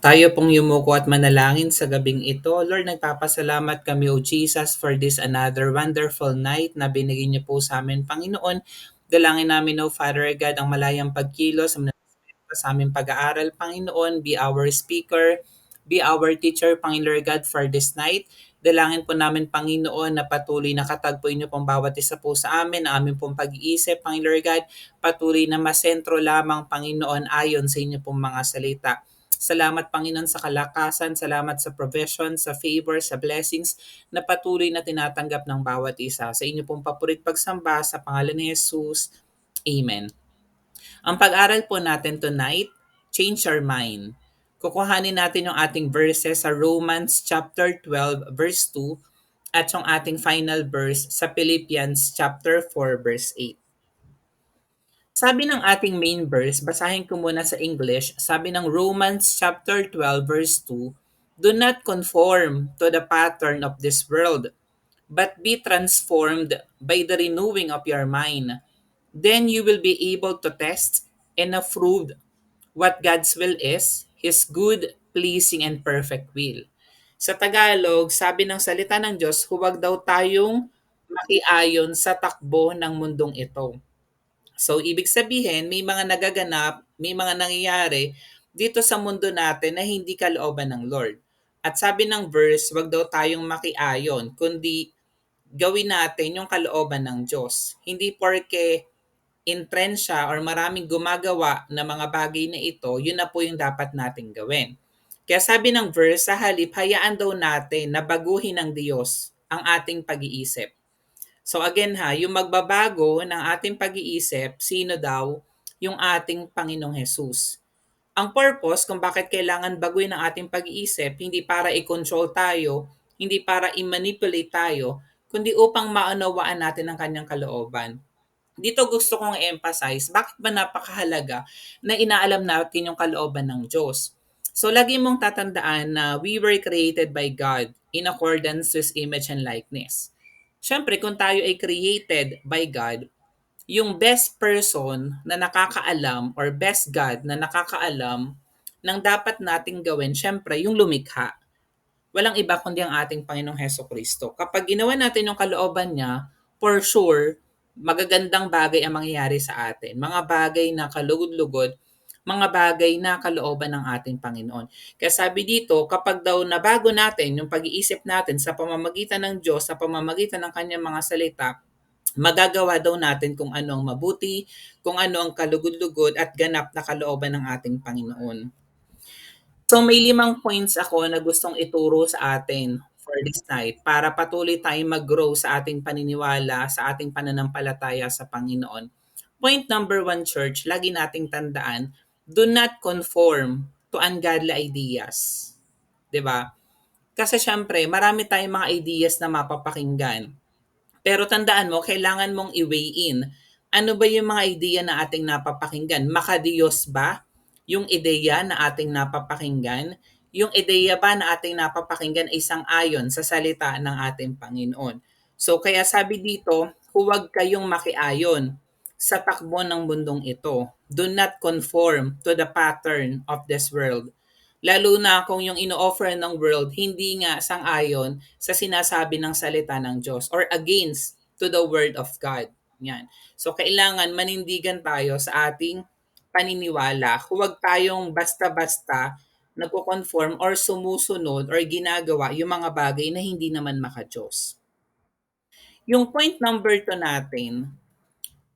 Tayo pong yumuko at manalangin sa gabing ito. Lord, nagpapasalamat kami, O Jesus, for this another wonderful night na binigay niyo po sa amin, Panginoon. Dalangin namin, O Father God, ang malayang pagkilos sa aming pag-aaral, Panginoon. Be our speaker, be our teacher, Panginoon God, for this night. Dalangin po namin, Panginoon, na patuloy na katagpuin niyo pong bawat isa po sa amin, ang aming pong pag-iisip, Panginoon God, patuloy na masentro lamang, Panginoon, ayon sa inyo pong mga salita. Salamat Panginoon sa kalakasan, salamat sa provision, sa favor, sa blessings na patuloy na tinatanggap ng bawat isa. Sa inyo pong papurit pagsamba sa pangalan ni Jesus. Amen. Ang pag-aral po natin tonight, change our mind. Kukuhanin natin yung ating verses sa Romans chapter 12 verse 2 at yung ating final verse sa Philippians chapter 4 verse 8. Sabi ng ating main verse, basahin ko muna sa English, sabi ng Romans chapter 12 verse 2, Do not conform to the pattern of this world, but be transformed by the renewing of your mind. Then you will be able to test and approve what God's will is, His good, pleasing, and perfect will. Sa Tagalog, sabi ng salita ng Diyos, huwag daw tayong makiayon sa takbo ng mundong ito So, ibig sabihin, may mga nagaganap, may mga nangyayari dito sa mundo natin na hindi kalooban ng Lord. At sabi ng verse, wag daw tayong makiayon, kundi gawin natin yung kalooban ng Diyos. Hindi porke in-trend siya or maraming gumagawa na mga bagay na ito, yun na po yung dapat nating gawin. Kaya sabi ng verse, sa halip, hayaan daw natin na baguhin ng Diyos ang ating pag-iisip So again ha, yung magbabago ng ating pag-iisip, sino daw? Yung ating Panginoong Jesus. Ang purpose kung bakit kailangan baguhin ang ating pag-iisip, hindi para i-control tayo, hindi para i-manipulate tayo, kundi upang maunawaan natin ang kanyang kalooban. Dito gusto kong emphasize, bakit ba napakahalaga na inaalam natin yung kalooban ng Diyos? So lagi mong tatandaan na we were created by God in accordance with image and likeness. Siyempre, kung tayo ay created by God, yung best person na nakakaalam or best God na nakakaalam ng dapat nating gawin, syempre, yung lumikha. Walang iba kundi ang ating Panginoong Heso Kristo. Kapag ginawa natin yung kalooban niya, for sure, magagandang bagay ang mangyayari sa atin. Mga bagay na kalugod-lugod mga bagay na kalooban ng ating Panginoon. Kaya sabi dito, kapag daw nabago natin yung pag-iisip natin sa pamamagitan ng Diyos, sa pamamagitan ng kanyang mga salita, magagawa daw natin kung ano ang mabuti, kung ano ang kalugod-lugod at ganap na kalooban ng ating Panginoon. So may limang points ako na gustong ituro sa atin for this night para patuloy tayong mag-grow sa ating paniniwala, sa ating pananampalataya sa Panginoon. Point number one, church, lagi nating tandaan, do not conform to ungodly ideas. 'Di ba? Kasi syempre, marami tayong mga ideas na mapapakinggan. Pero tandaan mo, kailangan mong i-weigh in. Ano ba yung mga ideya na ating napapakinggan? Makadiyos ba yung ideya na ating napapakinggan? Yung ideya ba na ating napapakinggan ay isang ayon sa salita ng ating Panginoon? So kaya sabi dito, huwag kayong makiayon sa takbo ng mundong ito. Do not conform to the pattern of this world. Lalo na kung yung ino-offer ng world hindi nga sang-ayon sa sinasabi ng salita ng Diyos or against to the word of God. Yan. So kailangan manindigan tayo sa ating paniniwala. Huwag tayong basta-basta nagko-conform or sumusunod or ginagawa yung mga bagay na hindi naman maka-Diyos. Yung point number 2 natin,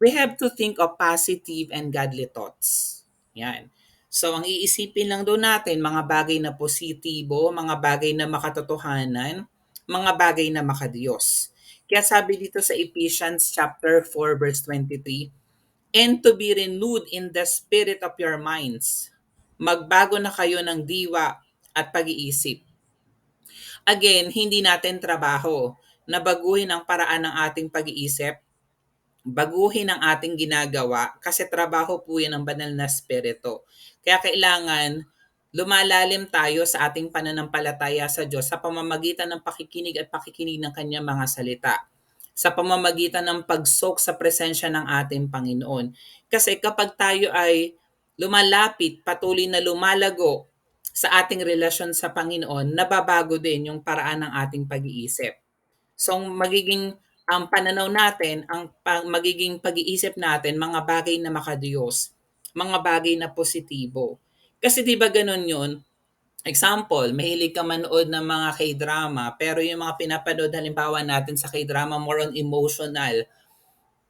we have to think of positive and godly thoughts. Yan. So, ang iisipin lang doon natin, mga bagay na positibo, mga bagay na makatotohanan, mga bagay na makadiyos. Kaya sabi dito sa Ephesians chapter 4 verse 23, and to be renewed in the spirit of your minds. Magbago na kayo ng diwa at pag-iisip. Again, hindi natin trabaho na baguhin ang paraan ng ating pag-iisip baguhin ang ating ginagawa kasi trabaho po yan ng banal na spirito. Kaya kailangan lumalalim tayo sa ating pananampalataya sa Diyos sa pamamagitan ng pakikinig at pakikinig ng kanyang mga salita sa pamamagitan ng pagsok sa presensya ng ating Panginoon. Kasi kapag tayo ay lumalapit, patuloy na lumalago sa ating relasyon sa Panginoon, nababago din yung paraan ng ating pag-iisip. So magiging ang pananaw natin, ang pang, magiging pag-iisip natin, mga bagay na makadiyos, mga bagay na positibo. Kasi 'di ba ganun 'yun? Example, mahilig ka manood ng mga K-drama, pero yung mga pinapanood halimbawa natin sa K-drama more on emotional.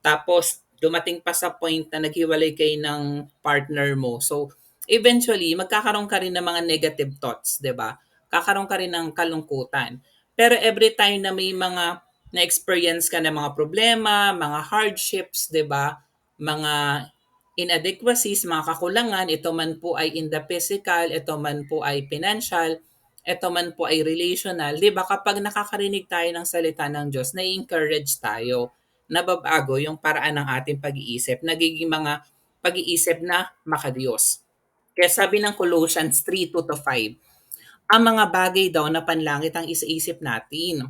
Tapos dumating pa sa point na naghiwalay kayo ng partner mo. So eventually magkakaroon ka rin ng mga negative thoughts, 'di ba? Kakaroon ka rin ng kalungkutan. Pero every time na may mga na-experience ka ng mga problema, mga hardships, 'di ba? Mga inadequacies, mga kakulangan, ito man po ay in the physical, ito man po ay financial, ito man po ay relational, 'di ba? Kapag nakakarinig tayo ng salita ng Diyos, na-encourage tayo, nababago yung paraan ng ating pag-iisip, nagiging mga pag-iisip na makadiyos. Kaya sabi ng Colossians 3, 2 to 5, ang mga bagay daw na panlangit ang isaisip natin,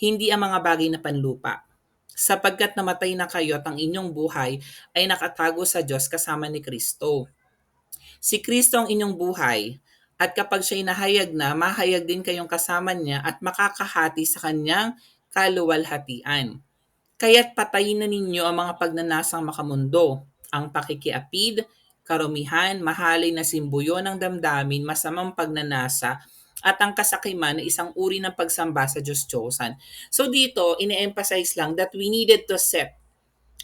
hindi ang mga bagay na panlupa. Sapagkat namatay na kayo at ang inyong buhay ay nakatago sa Diyos kasama ni Kristo. Si Kristo ang inyong buhay at kapag siya'y nahayag na, mahayag din kayong kasama niya at makakahati sa kanyang kaluwalhatian. Kaya't patayin na ninyo ang mga pagnanasang makamundo, ang pakikiapid, karumihan, mahalay na simbuyo ng damdamin, masamang pagnanasa, at ang kasakiman na isang uri ng pagsamba sa Diyos Diyosan. So dito, ine-emphasize lang that we needed to set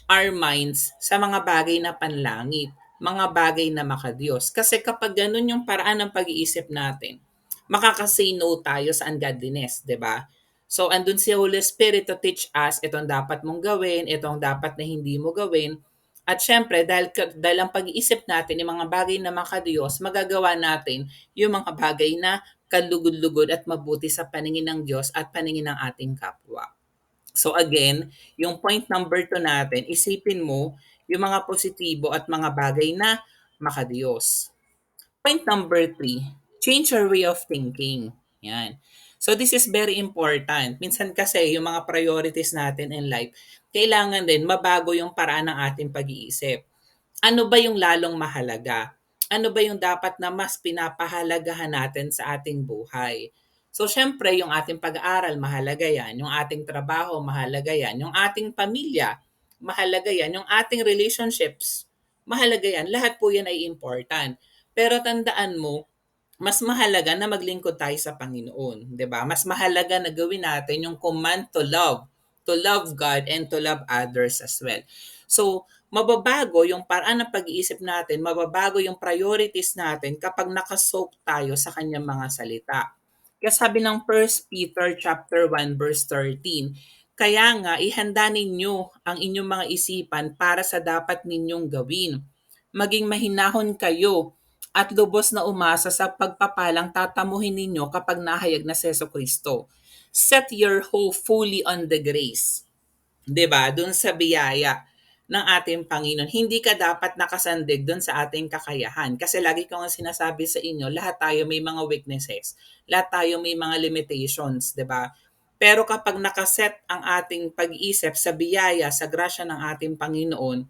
our minds sa mga bagay na panlangit, mga bagay na makadiyos. Kasi kapag ganun yung paraan ng pag-iisip natin, makakasay no tayo sa ungodliness, di ba? So, andun si Holy Spirit to teach us, itong dapat mong gawin, itong dapat na hindi mo gawin, at syempre, dahil, dahil ang pag-iisip natin, yung mga bagay na makadiyos, magagawa natin yung mga bagay na kalugod-lugod at mabuti sa paningin ng Diyos at paningin ng ating kapwa. So again, yung point number 2 natin, isipin mo yung mga positibo at mga bagay na makadiyos. Point number 3, change your way of thinking. Yan. So this is very important. Minsan kasi yung mga priorities natin in life, kailangan din mabago yung paraan ng ating pag-iisip. Ano ba yung lalong mahalaga? Ano ba yung dapat na mas pinapahalagahan natin sa ating buhay? So, syempre, yung ating pag-aaral, mahalaga yan. Yung ating trabaho, mahalaga yan. Yung ating pamilya, mahalaga yan. Yung ating relationships, mahalaga yan. Lahat po yan ay important. Pero tandaan mo, mas mahalaga na maglingkod tayo sa Panginoon, ba? Mas mahalaga na gawin natin yung command to love to love God and to love others as well. So, mababago yung paraan ng pag-iisip natin, mababago yung priorities natin kapag nakasoak tayo sa kanyang mga salita. Kaya sabi ng 1 Peter chapter 1 verse 13, kaya nga ihanda ninyo ang inyong mga isipan para sa dapat ninyong gawin. Maging mahinahon kayo at lubos na umasa sa pagpapalang tatamuhin ninyo kapag nahayag na Seso Kristo set your hope fully on the grace. 'Di ba? Doon sa biyaya ng ating Panginoon. Hindi ka dapat nakasandig doon sa ating kakayahan. Kasi lagi ko nga sinasabi sa inyo, lahat tayo may mga weaknesses. Lahat tayo may mga limitations, 'di ba? Pero kapag nakaset ang ating pag-iisip sa biyaya, sa grasya ng ating Panginoon,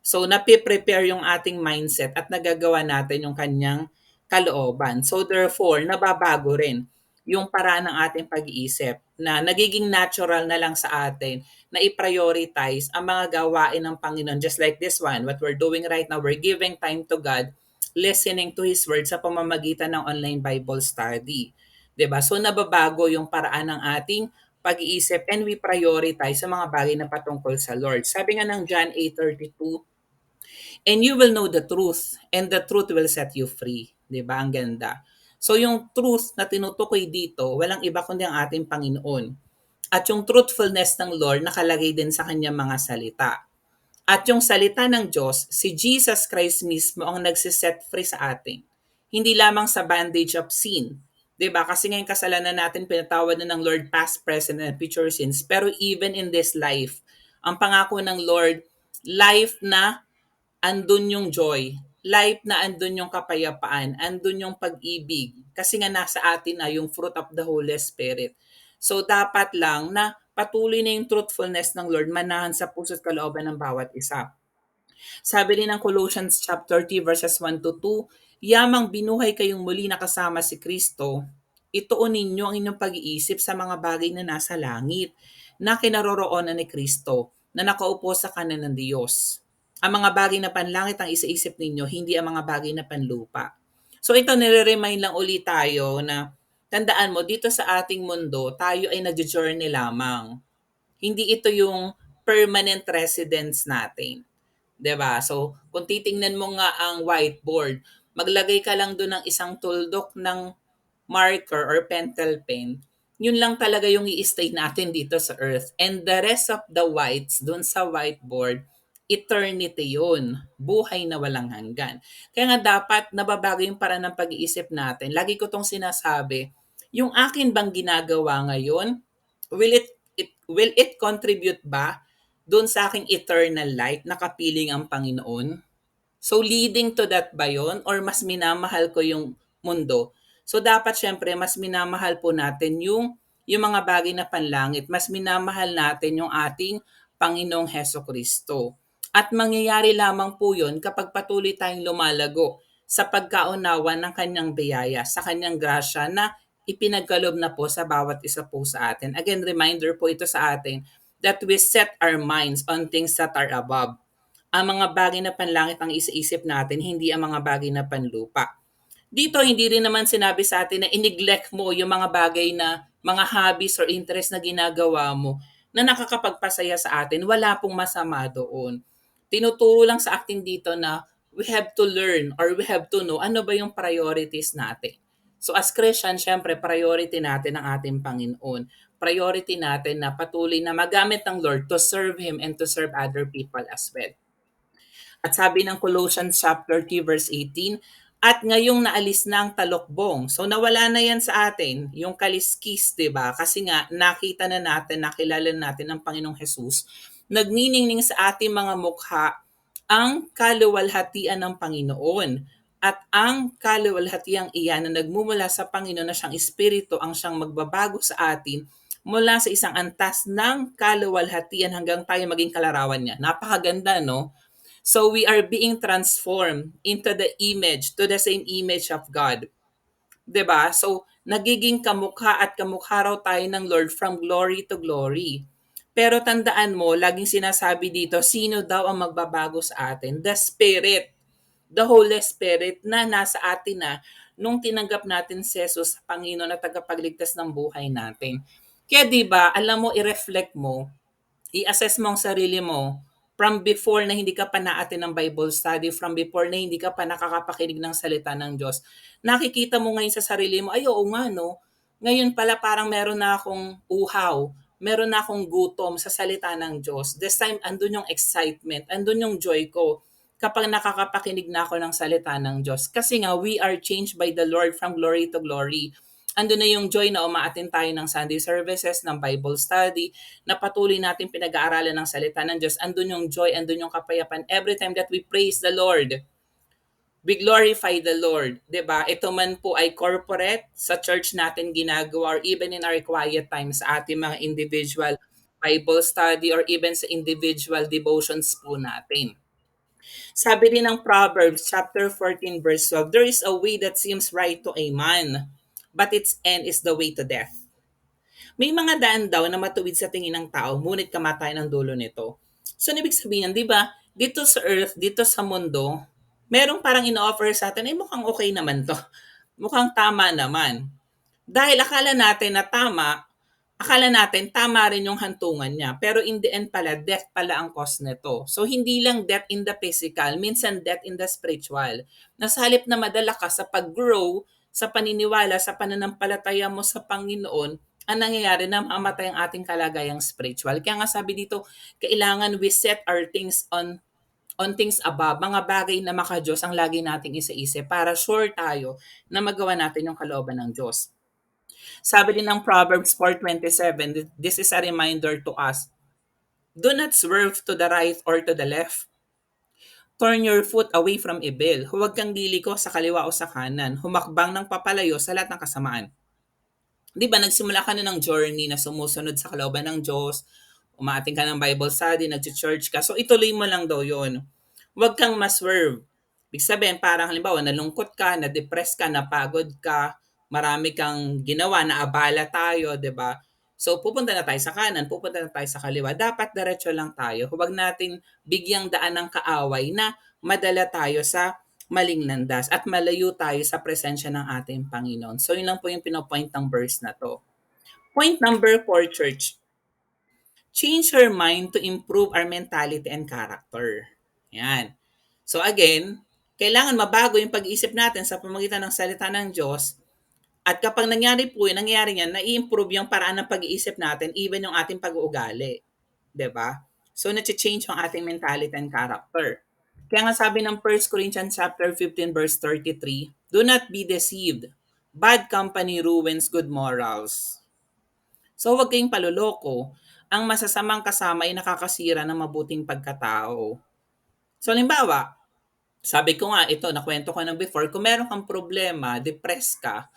so napiprepare yung ating mindset at nagagawa natin yung kanyang kalooban. So therefore, nababago rin yung paraan ng ating pag-iisip na nagiging natural na lang sa atin na i-prioritize ang mga gawain ng Panginoon just like this one. What we're doing right now, we're giving time to God, listening to His Word sa pamamagitan ng online Bible study. ba diba? So nababago yung paraan ng ating pag-iisip and we prioritize sa mga bagay na patungkol sa Lord. Sabi nga ng John 8.32, And you will know the truth, and the truth will set you free. ba diba? Ang ganda. So yung truth na tinutukoy dito, walang iba kundi ang ating Panginoon. At yung truthfulness ng Lord nakalagay din sa kanyang mga salita. At yung salita ng Diyos, si Jesus Christ mismo ang nagsiset free sa atin. Hindi lamang sa bandage of sin. ba? Kasi ngayon kasalanan natin pinatawad na ng Lord past, present, and future sins. Pero even in this life, ang pangako ng Lord, life na andun yung joy, life na andun yung kapayapaan, andun yung pag-ibig. Kasi nga nasa atin na yung fruit of the Holy Spirit. So dapat lang na patuloy na yung truthfulness ng Lord manahan sa puso at kalooban ng bawat isa. Sabi rin ng Colossians chapter 3 verses 1 to 2, yamang binuhay kayong muli na kasama si Kristo, ituon ninyo ang inyong pag-iisip sa mga bagay na nasa langit, na kinaroroonan ni Kristo, na nakaupo sa kanan ng Diyos. Ang mga bagay na panlangit ang isaisip ninyo, hindi ang mga bagay na panlupa. So ito nire-remind lang ulit tayo na tandaan mo, dito sa ating mundo, tayo ay nag-journey lamang. Hindi ito yung permanent residence natin. ba? So, kung titingnan mo nga ang whiteboard, maglagay ka lang doon ng isang tuldok ng marker or pentel pen. Yun lang talaga yung i-stay natin dito sa earth. And the rest of the whites doon sa whiteboard, eternity yun. Buhay na walang hanggan. Kaya nga dapat nababago yung para ng pag-iisip natin. Lagi ko tong sinasabi, yung akin bang ginagawa ngayon, will it, it will it contribute ba doon sa aking eternal life na kapiling ang Panginoon? So leading to that ba yun? Or mas minamahal ko yung mundo? So dapat syempre mas minamahal po natin yung yung mga bagay na panlangit. Mas minamahal natin yung ating Panginoong Heso Kristo. At mangyayari lamang po yun kapag patuloy tayong lumalago sa pagkaunawa ng kanyang biyaya, sa kanyang grasya na ipinagkalob na po sa bawat isa po sa atin. Again, reminder po ito sa atin that we set our minds on things that are above. Ang mga bagay na panlangit ang isaisip natin, hindi ang mga bagay na panlupa. Dito, hindi rin naman sinabi sa atin na ineglect mo yung mga bagay na mga hobbies or interest na ginagawa mo na nakakapagpasaya sa atin. Wala pong masama doon. Tinuturo lang sa atin dito na we have to learn or we have to know ano ba yung priorities natin. So as Christian, syempre priority natin ang ating Panginoon. Priority natin na patuloy na magamit ng Lord to serve Him and to serve other people as well. At sabi ng Colossians chapter 3 verse 18, at ngayong naalis na ang talokbong. So nawala na yan sa atin, yung kaliskis, 'di ba? Kasi nga nakita na natin, nakilala natin ang Panginoong Hesus. Nagniningning sa ating mga mukha ang kaluwalhatian ng Panginoon. At ang kaluwalhatiang iyan na nagmumula sa Panginoon na siyang Espiritu ang siyang magbabago sa atin mula sa isang antas ng kaluwalhatian hanggang tayo maging kalarawan niya. Napakaganda, no? So we are being transformed into the image, to the same image of God. 'Di ba? So nagiging kamukha at kamukha raw tayo ng Lord from glory to glory. Pero tandaan mo, laging sinasabi dito, sino daw ang magbabago sa atin? The Spirit. The Holy Spirit na nasa atin na nung tinanggap natin si Jesus Panginoon na tagapagligtas ng buhay natin. Kaya 'di ba, alam mo i-reflect mo, i-assess mo ang sarili mo from before na hindi ka pa naatin ng Bible study, from before na hindi ka pa nakakapakinig ng salita ng Diyos, nakikita mo ngayon sa sarili mo, ay oo nga no, ngayon pala parang meron na akong uhaw, meron na akong gutom sa salita ng Diyos. This time, andun yung excitement, andun yung joy ko kapag nakakapakinig na ako ng salita ng Diyos. Kasi nga, we are changed by the Lord from glory to glory ando na yung joy na umaatin tayo ng Sunday services, ng Bible study, na patuloy natin pinag-aaralan ng salita ng Diyos. Andun yung joy, andun yung kapayapaan every time that we praise the Lord. We glorify the Lord, ba? Ito man po ay corporate sa church natin ginagawa or even in our quiet times sa ating mga individual Bible study or even sa individual devotions po natin. Sabi din ng Proverbs chapter 14 verse 12, there is a way that seems right to a man, but its end is the way to death. May mga daan daw na matuwid sa tingin ng tao, ngunit kamatayan ang dulo nito. So, ibig sabihin, di ba, dito sa earth, dito sa mundo, merong parang ino-offer sa atin, ay mukhang okay naman to. Mukhang tama naman. Dahil akala natin na tama, akala natin tama rin yung hantungan niya. Pero in the end pala, death pala ang cause nito. So hindi lang death in the physical, minsan death in the spiritual. Nasa halip na madala ka sa pag-grow, sa paniniwala, sa pananampalataya mo sa Panginoon, ang nangyayari na mamatay ang ating kalagayang spiritual. Kaya nga sabi dito, kailangan we set our things on on things above, mga bagay na maka-Diyos ang lagi nating isa-isip para sure tayo na magawa natin yung kalooban ng Diyos. Sabi din ng Proverbs 4.27, this is a reminder to us, Do not swerve to the right or to the left. Turn your foot away from evil. Huwag kang liliko sa kaliwa o sa kanan. Humakbang ng papalayo sa lahat ng kasamaan. Di ba, nagsimula ka na ng journey na sumusunod sa kalooban ng Diyos, umaating ka ng Bible study, nag-church ka. So ituloy mo lang daw yon. Huwag kang maswerve. Ibig sabihin, parang halimbawa, nalungkot ka, na-depress ka, napagod ka, marami kang ginawa, naabala tayo, 'di ba? So pupunta na tayo sa kanan, pupunta na tayo sa kaliwa. Dapat diretso lang tayo. Huwag natin bigyang daan ng kaaway na madala tayo sa maling landas at malayo tayo sa presensya ng ating Panginoon. So yun lang po yung pinopoint ng verse na to. Point number 4, church. Change your mind to improve our mentality and character. Yan. So again, kailangan mabago yung pag-iisip natin sa pamagitan ng salita ng Diyos. At kapag nangyari po yun, nangyari yan, na-improve yung paraan ng pag-iisip natin, even yung ating pag-uugali. ba? So, na-change yung ating mentality and character. Kaya nga sabi ng 1 Corinthians chapter 15 verse 33, Do not be deceived. Bad company ruins good morals. So huwag kayong paluloko. Ang masasamang kasama ay nakakasira ng mabuting pagkatao. So limbawa, sabi ko nga ito, nakwento ko na before, kung meron kang problema, depressed ka,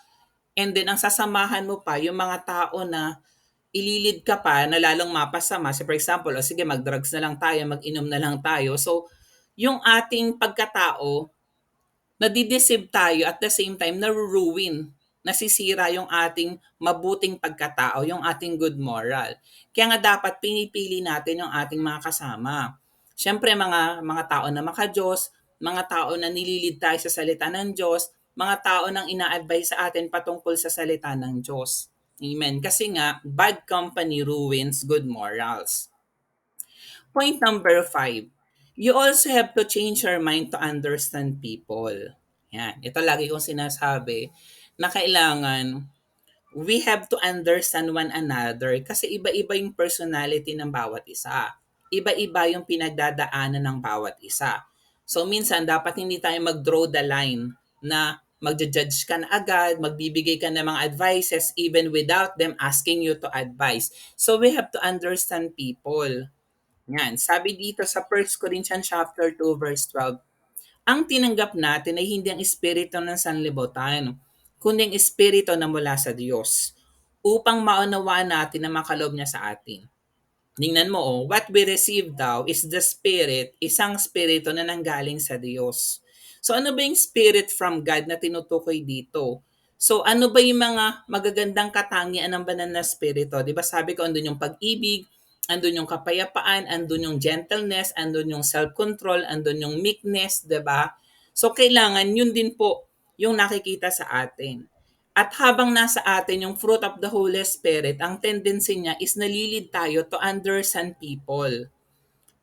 and then ang sasamahan mo pa yung mga tao na ililid ka pa na lalong mapasama. So for example, o sige mag-drugs na lang tayo, mag-inom na lang tayo. So yung ating pagkatao, nadideceive tayo at the same time na-ruin nasisira yung ating mabuting pagkatao, yung ating good moral. Kaya nga dapat pinipili natin yung ating mga kasama. Siyempre mga mga tao na maka-Diyos, mga tao na nililid tayo sa salita ng Diyos, mga tao nang ina-advise sa atin patungkol sa salita ng Diyos. Amen. Kasi nga, bad company ruins good morals. Point number five, you also have to change your mind to understand people. Yan. Ito lagi kong sinasabi na kailangan we have to understand one another kasi iba-iba yung personality ng bawat isa. Iba-iba yung pinagdadaanan ng bawat isa. So minsan dapat hindi tayo mag-draw the line na magja-judge ka na agad, magbibigay ka ng mga advices even without them asking you to advise. So we have to understand people. Yan. Sabi dito sa 1 Corinthians chapter 2 verse 12, ang tinanggap natin ay hindi ang espiritu ng sanlibutan, kundi ang espiritu na mula sa Diyos, upang maunawaan natin na makaloob niya sa atin. Tingnan mo, oh, what we receive daw is the Spirit, isang Spirito na nanggaling sa Diyos. So ano ba yung Spirit from God na tinutukoy dito? So ano ba yung mga magagandang katangian ng banal na Spirito? Di ba sabi ko, andun yung pag-ibig, andun yung kapayapaan, andun yung gentleness, andun yung self-control, andun yung meekness, 'di ba? So kailangan yun din po yung nakikita sa atin. At habang nasa atin yung fruit of the Holy Spirit, ang tendency niya is nalilid tayo to understand people.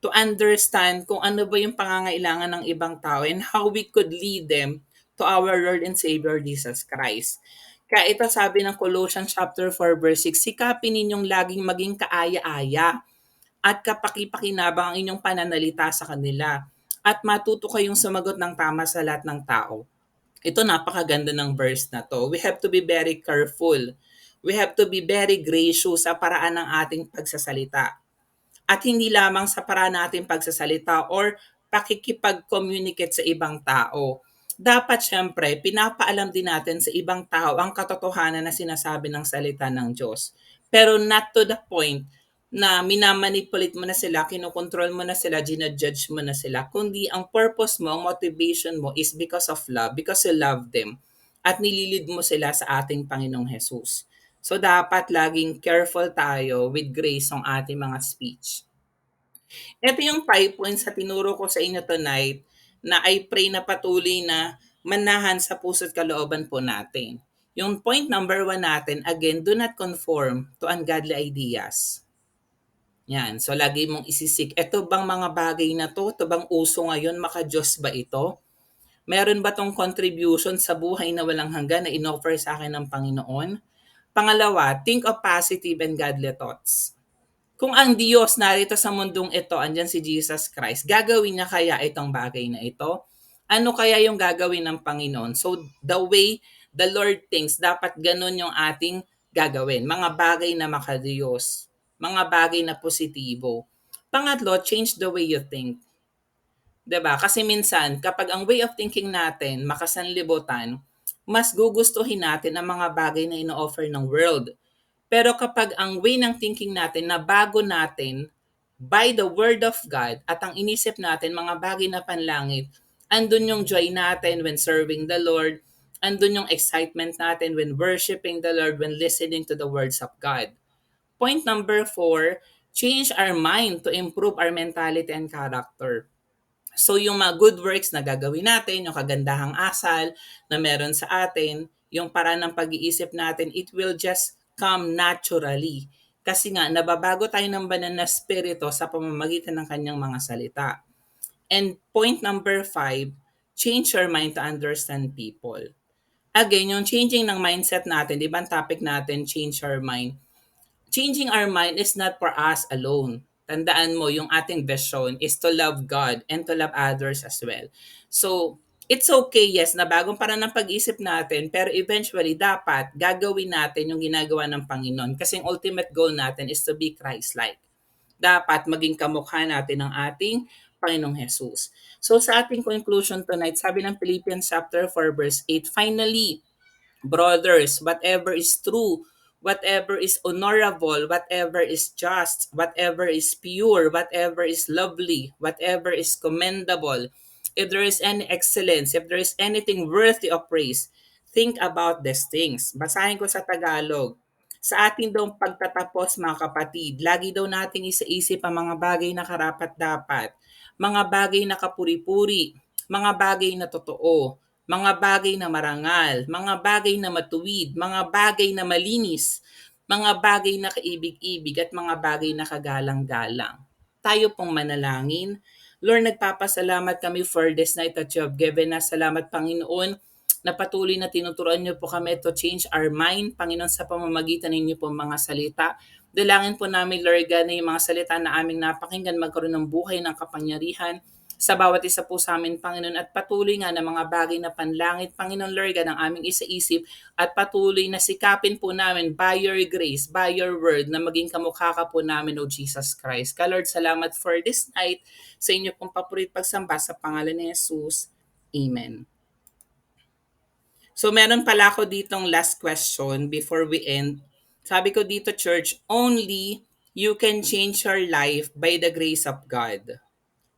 To understand kung ano ba yung pangangailangan ng ibang tao and how we could lead them to our Lord and Savior Jesus Christ. Kaya ito sabi ng Colossians chapter 4 verse 6, sikapin ninyong laging maging kaaya-aya at kapaki-pakinabang ang inyong pananalita sa kanila at matuto kayong sumagot ng tama sa lahat ng tao. Ito napakaganda ng verse na to. We have to be very careful. We have to be very gracious sa paraan ng ating pagsasalita. At hindi lamang sa paraan ng ating pagsasalita or pakikipag-communicate sa ibang tao dapat syempre, pinapaalam din natin sa ibang tao ang katotohanan na sinasabi ng salita ng Diyos. Pero not to the point na minamanipulate mo na sila, kinokontrol mo na sila, ginajudge mo na sila, kundi ang purpose mo, ang motivation mo is because of love, because you love them, at nililid mo sila sa ating Panginoong Jesus. So dapat laging careful tayo with grace ang ating mga speech. Ito yung five points sa tinuro ko sa inyo tonight na I pray na patuloy na manahan sa puso't kalooban po natin. Yung point number one natin, again, do not conform to ungodly ideas. Yan. So, lagi mong isisik. Ito bang mga bagay na to? Ito bang uso ngayon? Maka-Diyos ba ito? Meron ba tong contribution sa buhay na walang hanggan na inoffer sa akin ng Panginoon? Pangalawa, think of positive and godly thoughts kung ang Diyos narito sa mundong ito, andyan si Jesus Christ, gagawin niya kaya itong bagay na ito? Ano kaya yung gagawin ng Panginoon? So, the way the Lord thinks, dapat ganun yung ating gagawin. Mga bagay na makadiyos. Mga bagay na positibo. Pangatlo, change the way you think. 'Di ba? Kasi minsan, kapag ang way of thinking natin makasanlibutan, mas gugustuhin natin ang mga bagay na ino-offer ng world pero kapag ang way ng thinking natin na bago natin by the word of God at ang inisip natin mga bagay na panlangit, andun yung joy natin when serving the Lord, andun yung excitement natin when worshiping the Lord, when listening to the words of God. Point number four, change our mind to improve our mentality and character. So yung mga good works na gagawin natin, yung kagandahang asal na meron sa atin, yung para ng pag-iisip natin, it will just come naturally. Kasi nga, nababago tayo ng banal na spirito sa pamamagitan ng kanyang mga salita. And point number five, change your mind to understand people. Again, yung changing ng mindset natin, di ba ang topic natin, change our mind. Changing our mind is not for us alone tandaan mo, yung ating vision is to love God and to love others as well. So, it's okay, yes, na bagong para ng pag-isip natin, pero eventually, dapat gagawin natin yung ginagawa ng Panginoon. Kasi yung ultimate goal natin is to be Christ-like. Dapat maging kamukha natin ng ating Panginoong Jesus. So, sa ating conclusion tonight, sabi ng Philippians chapter 4 verse 8, Finally, brothers, whatever is true, whatever is honorable, whatever is just, whatever is pure, whatever is lovely, whatever is commendable, if there is any excellence, if there is anything worthy of praise, think about these things. Basahin ko sa Tagalog. Sa ating daw pagtatapos mga kapatid, lagi daw nating isaisip ang mga bagay na karapat-dapat, mga bagay na kapuri-puri, mga bagay na totoo, mga bagay na marangal, mga bagay na matuwid, mga bagay na malinis, mga bagay na kaibig-ibig at mga bagay na kagalang-galang. Tayo pong manalangin. Lord, nagpapasalamat kami for this night that you have given us. Salamat, Panginoon, na patuloy na tinuturuan niyo po kami to change our mind, Panginoon, sa pamamagitan ninyo po mga salita. Dalangin po namin, Lord God, na yung mga salita na aming napakinggan magkaroon ng buhay ng kapangyarihan sa bawat isa po sa amin, Panginoon, at patuloy nga ng mga bagay na panlangit, Panginoon Lord ang aming isa-isip at patuloy na sikapin po namin by your grace, by your word, na maging kamukha ka po namin, O Jesus Christ. Ka Lord, salamat for this night sa inyo pong papurit pagsamba sa pangalan ni Jesus. Amen. So meron pala ako ditong last question before we end. Sabi ko dito, church, only you can change your life by the grace of God.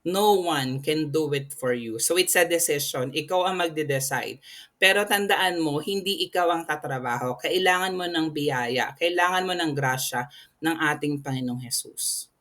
No one can do it for you. So it's a decision. Ikaw ang magde-decide. Pero tandaan mo, hindi ikaw ang tatrabaho. Kailangan mo ng biyaya. Kailangan mo ng grasya ng ating Panginoong Jesus.